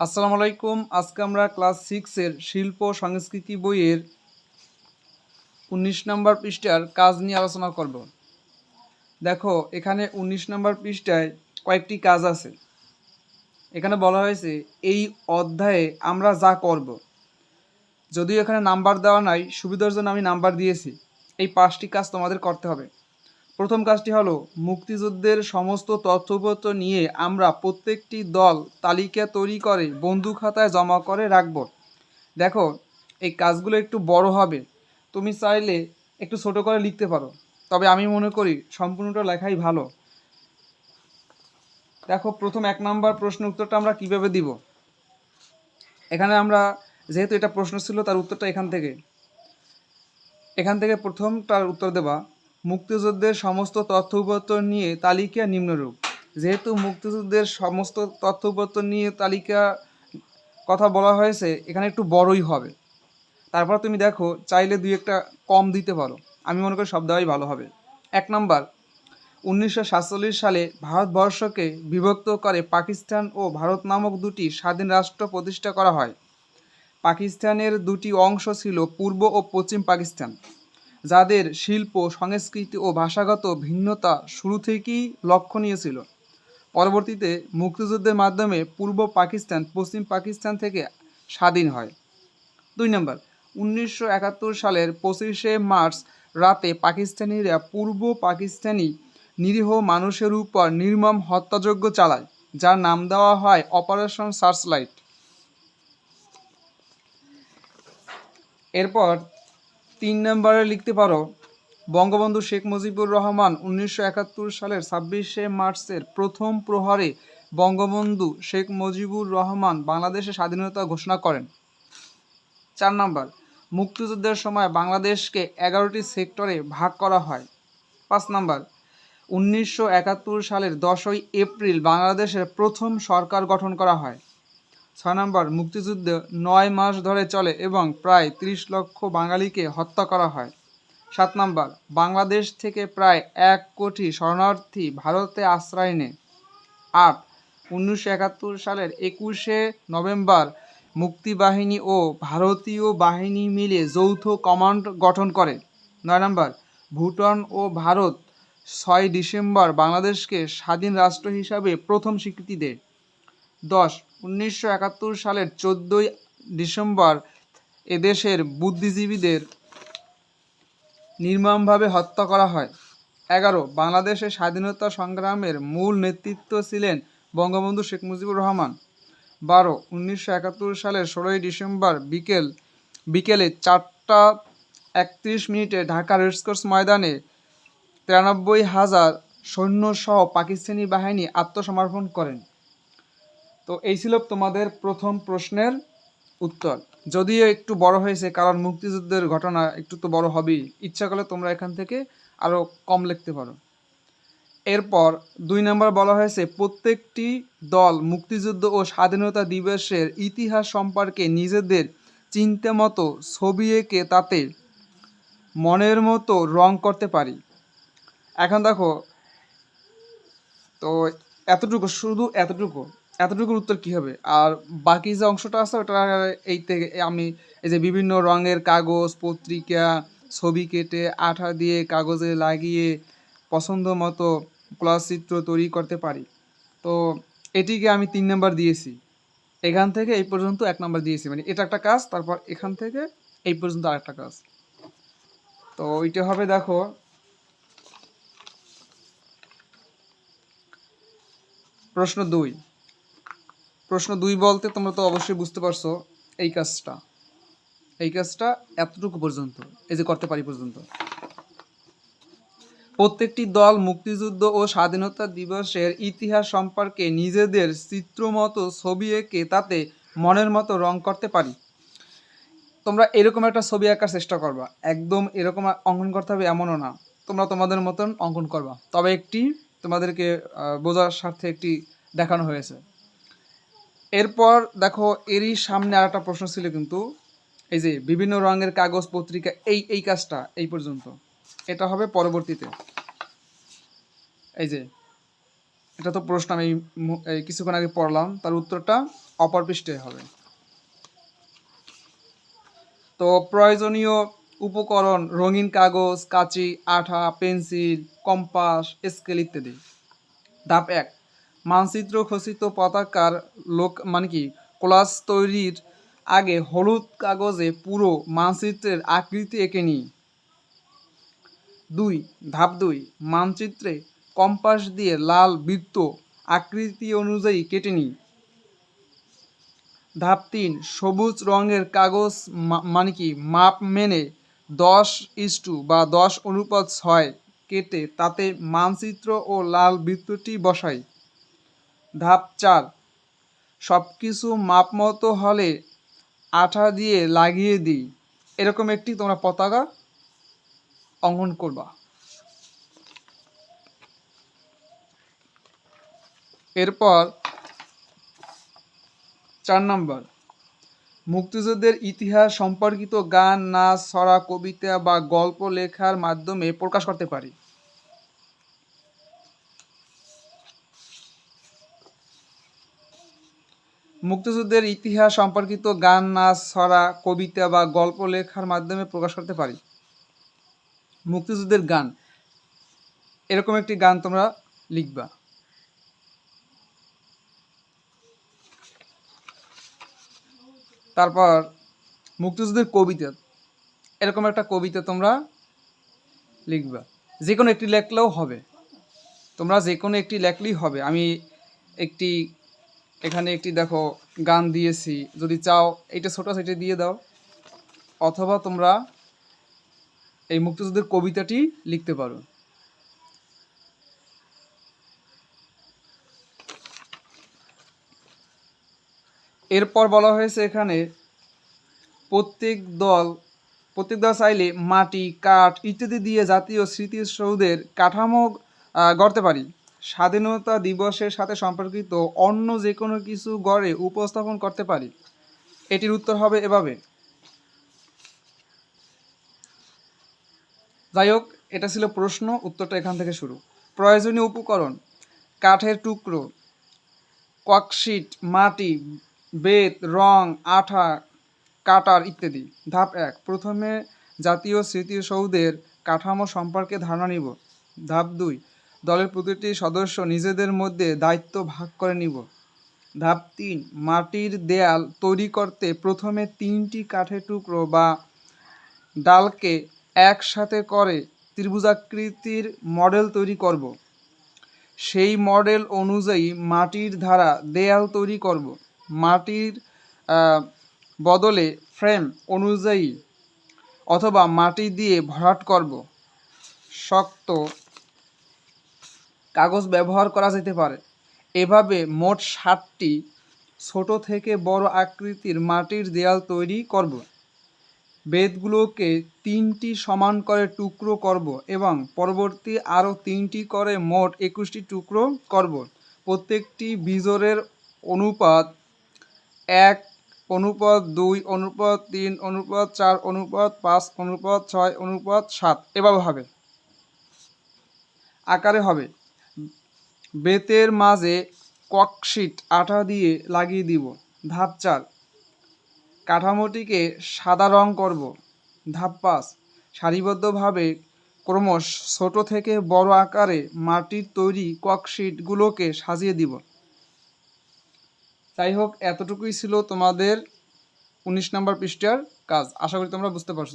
আসসালামু আলাইকুম। আজকে আমরা ক্লাস সিক্সের শিল্প সংস্কৃতি বইয়ের উনিশ নম্বর পৃষ্ঠার কাজ নিয়ে আলোচনা করব। দেখো, এখানে উনিশ নম্বর পৃষ্ঠায় কয়েকটি কাজ আছে। এখানে বলা হয়েছে, এই অধ্যায়ে আমরা যা করব। যদিও এখানে নাম্বার দেওয়া নাই, সুবিধার জন্য আমি নাম্বার দিয়েছি। এই পাঁচটি কাজ তোমাদের করতে হবে। প্রথম কাজটি হলো মুক্তিযুদ্ধের সমস্ত তথ্যপত্র নিয়ে আমরা প্রত্যেকটি দল তালিকা তৈরি করে বন্ধু খাতায় জমা করে রাখব। দেখো, এই কাজগুলো একটু বড় হবে। তুমি চাইলে একটু ছোট করে লিখতে পারো। তবে আমি মনে করি সম্পূর্ণটা লেখাই ভালো। দেখো, প্রথম এক নাম্বার প্রশ্ন উত্তরটা আমরা কীভাবে দিব? এখানে আমরা, যেহেতু এটা প্রশ্ন ছিল, তার উত্তরটা এখান থেকে। এখান থেকে প্রথমটার উত্তর দেবা। মুক্তিযুদ্ধের সমস্ত তথ্য তথ্যপত্র নিয়ে তালিকা নিম্নরূপ। যেহেতু মুক্তিযুদ্ধের সমস্ত তথ্যপত্র নিয়ে তালিকা কথা বলা হয়েছে, এখানে একটু বড়ই হবে। তারপর তুমি দেখো, চাইলে দুই একটা কম দিতে পারো। আমি মনে করি সব দেওয়াই ভালো হবে। এক নম্বর, উনিশশো সাতচল্লিশ সালে ভারতবর্ষকে বিভক্ত করে পাকিস্তান ও ভারত নামক দুটি স্বাধীন রাষ্ট্র প্রতিষ্ঠা করা হয়। পাকিস্তানের দুটি অংশ ছিল পূর্ব ও পশ্চিম পাকিস্তান। যাদের শিল্প, সংস্কৃতি ও ভাষাগত ভিন্নতা শুরু থেকেই লক্ষণীয় ছিল। পরবর্তীতে মুক্তিযুদ্ধের মাধ্যমে পূর্ব পাকিস্তান, পশ্চিম পাকিস্তান থেকে স্বাধীন হয়। দুই নম্বর, উনিশশো একাত্তর সালের পঁচিশে মার্চ রাতে পাকিস্তানিরা পূর্ব পাকিস্তানি নিরীহ মানুষের উপর নির্মম হত্যাযজ্ঞ চালায়, যার নাম দেওয়া হয় অপারেশন সার্চলাইট এরপর তিন নম্বরে লিখতে পারো, বঙ্গবন্ধু শেখ মুজিবুর রহমান উনিশশো একাত্তর সালের ছাব্বিশে মার্চের প্রথম প্রহরে বঙ্গবন্ধু শেখ মুজিবুর রহমান বাংলাদেশের স্বাধীনতা ঘোষণা করেন। চার নম্বর, মুক্তিযুদ্ধের সময় বাংলাদেশকে এগারোটি সেক্টরে ভাগ করা হয়। পাঁচ নম্বর, উনিশশো একাত্তর সালের দশই এপ্রিল বাংলাদেশের প্রথম সরকার গঠন করা হয়। ছয় নম্বর, মুক্তিযুদ্ধ নয় মাস ধরে চলে এবং প্রায় ত্রিশ লক্ষ বাঙালিকে হত্যা করা হয়। সাত নম্বর, বাংলাদেশ থেকে প্রায় এক কোটি শরণার্থী ভারতে আশ্রয় নেয়। আট, উনিশশো একাত্তর সালের একুশে নভেম্বর, মুক্তিবাহিনী ও ভারতীয় বাহিনী মিলে যৌথ কমান্ড গঠন করে। নয় নম্বর, ভুটান ও ভারত ছয় ডিসেম্বর বাংলাদেশকে স্বাধীন রাষ্ট্র হিসাবে প্রথম স্বীকৃতি দেয়। দশ উনিশশো একাত্তর সালের চোদ্দোই ডিসেম্বর এদেশের বুদ্ধিজীবীদের নির্মমভাবে হত্যা করা হয়। এগারো, বাংলাদেশের স্বাধীনতা সংগ্রামের মূল নেতৃত্ব ছিলেন বঙ্গবন্ধু শেখ মুজিবুর রহমান। বারো, উনিশশো একাত্তর সালের ষোলোই ডিসেম্বর বিকেল, বিকেলে চারটা একত্রিশ মিনিটে ঢাকা রেসকোর্স ময়দানে তিরানব্বই হাজার সৈন্যসহ পাকিস্তানি বাহিনী আত্মসমর্পণ করেন। তো এই ছিল তোমাদের প্রথম প্রশ্নের উত্তর। যদিও একটু বড় হয়েছে, কারণ মুক্তিযুদ্ধের ঘটনা একটু তো বড় হবেই। ইচ্ছা করলে তোমরা এখান থেকে আরও কম লিখতে পারো। এরপর দুই নম্বর বলা হয়েছে, প্রত্যেকটি দল মুক্তিযুদ্ধ ও স্বাধীনতা দিবসের ইতিহাস সম্পর্কে নিজেদের চিন্তা মতো ছবি এঁকে তাতে মনের মতো রং করতে পারি। এখন দেখো, তো এতটুকু, শুধু এতটুকু। এতটুকুর উত্তর কী হবে? আর বাকি যে অংশটা আছে, ওটা এই থেকে আমি এই যে বিভিন্ন রঙের কাগজ, পত্রিকা, ছবি কেটে, আঠা দিয়ে কাগজে লাগিয়ে পছন্দ মতো চিত্র তৈরি করতে পারি। তো এটিকে আমি তিন নাম্বার দিয়েছি। এখান থেকে এই পর্যন্ত এক নাম্বার দিয়েছি। মানে এটা একটা কাজ, তারপর এখান থেকে এই পর্যন্ত আরেকটা কাজ। তো ওইটা হবে, দেখো। প্রশ্ন দুই। প্রশ্ন দুই বলতে তোমরা তো অবশ্যই বুঝতে পারছ এই কাজটা। এই কাজটা এতটুকু পর্যন্ত, এই যে করতে পারি পর্যন্ত। প্রত্যেকটি দল মুক্তিযুদ্ধ ও স্বাধীনতা দিবসের ইতিহাস সম্পর্কে নিজেদের চিত্রমতো ছবি এঁকে তাতে মনের মতো রং করতে পারি। তোমরা এরকম একটা ছবি আঁকার চেষ্টা করবা। একদম এরকম অঙ্কন করতে হবে এমনও না। তোমরা তোমাদের মতন অঙ্কন করবা। তবে একটি তোমাদেরকে বোঝার স্বার্থে একটি দেখানো হয়েছে। এরপর দেখো, এরই সামনে আর একটা প্রশ্ন ছিল কিন্তু, এই যে বিভিন্ন রঙের কাগজ পত্রিকা, এই এই কাজটা, এই পর্যন্ত, এটা হবে পরবর্তীতে। এই যে, এটা তো প্রশ্ন আমি কিছুক্ষণ আগে পড়লাম, তার উত্তরটা অপর পৃষ্ঠে হবে। তো প্রয়োজনীয় উপকরণ, রঙিন কাগজ, কাঁচি, আঠা, পেন্সিল, কম্পাস, স্কেল ইত্যাদি। ধাপ এক মানচিত্র খচিত পতাকার লোক মানে কি, কোলাস তৈরির আগে হলুদ কাগজে পুরো মানচিত্রের আকৃতি এঁকে নিই। দুই, ধাপ দুই, মানচিত্রে কম্পাস দিয়ে লাল বৃত্ত আকৃতি অনুযায়ী কেটে নিই। ধাপ তিন, সবুজ রঙের কাগজ মানে কি, মাপ মেনে দশ ইস্টু বা দশ অনুপাত ছয় কেটে তাতে মানচিত্র ও লাল বৃত্তটি বসাই। ধাপ চার। সব কিছু মাপ মতো হলে আঠা দিয়ে লাগিয়ে দিই। এরকম একটি তোমরা পতাকা অঙ্কন করবা। এরপর চার নম্বর। মুক্তিযুদ্ধের ইতিহাস সম্পর্কিত গান, নাচ, ছড়া, কবিতা বা গল্প লেখার মাধ্যমে প্রকাশ করতে পারি। মুক্তিযুদ্ধের ইতিহাস সম্পর্কিত গান, নাচ, ছড়া, কবিতা বা গল্প লেখার মাধ্যমে প্রকাশ করতে পারি। মুক্তিযুদ্ধের গান। এরকম একটি গান তোমরা লিখবা। তারপর মুক্তিযুদ্ধের কবিতা। এরকম একটা কবিতা তোমরা লিখবা। যে কোনো একটি লেখলেও হবে। তোমরা যে কোনো একটি লেখলেই হবে। আমি একটি এখানে একটি, দেখো, গান দিয়েছি। যদি চাও এটা ছোটো সেটা দিয়ে দাও। অথবা তোমরা এই মুক্তিযুদ্ধের কবিতাটি লিখতে পারো। এরপর বলা হয়েছে এখানে, প্রত্যেক দল প্রত্যেক দল চাইলে মাটি, কাঠ ইত্যাদি দিয়ে জাতীয় স্মৃতিসৌধের কাঠামো গড়তে পারি। স্বাধীনতা দিবসের সাথে সম্পর্কিত অন্য যে কোনো কিছু গড়ে উপস্থাপন করতে পারি? এটির উত্তর হবে এভাবে। যাই হোক, এটা ছিল প্রশ্ন, উত্তরটা এখান থেকে শুরু। প্রয়োজনীয় উপকরণ, কাঠের টুকরো, ককশিট, মাটি, বেত, রং, আঠা, কাটার ইত্যাদি। ধাপ এক, প্রথমে জাতীয় স্মৃতিসৌধের কাঠামো সম্পর্কে ধারণা নিব। ধাপ দুই দলের প্রতিটি সদস্য নিজেদের মধ্যে দায়িত্ব ভাগ করে নিব। ধাপ তিন, মাটির দেয়াল তৈরি করতে প্রথমে তিনটি কাঠের টুকরো বা ডালকে একসাথে করে ত্রিভুজাকৃতির মডেল তৈরি করব। সেই মডেল অনুযায়ী মাটির ধারা দেয়াল তৈরি করব। মাটির বদলে ফ্রেম অনুযায়ী অথবা মাটি দিয়ে ভরাট করব। শক্ত কাগজ ব্যবহার করা যেতে পারে। এভাবে মোট সাতটি ছোট থেকে বড় আকৃতির মাটির দেয়াল তৈরি করব। বেদগুলোকে তিনটি সমান করে টুকরো করব এবং পরবর্তী আরও তিনটি করে মোট একুশটি টুকরো করব। প্রত্যেকটি বিজোরের অনুপাত এক, অনুপাত দুই, অনুপাত তিন, অনুপাত চার, অনুপাত পাঁচ, অনুপাত ছয়, অনুপাত সাত। এভাবে হবে। আকারে হবে। বেতের মাঝে ককশিট আঠা দিয়ে লাগিয়ে দিব। ধাপ চার। কাঠামোটিকে সাদা রং করব। ধাপ পাঁচ। সারিবদ্ধভাবে ক্রমশ ছোট থেকে বড় আকারে মাটির তৈরি ককশিটগুলোকে সাজিয়ে দিব। যাই হোক এতটুকুই ছিল তোমাদের উনিশ নম্বর পৃষ্ঠার কাজ। আশা করি তোমরা বুঝতে পারছ।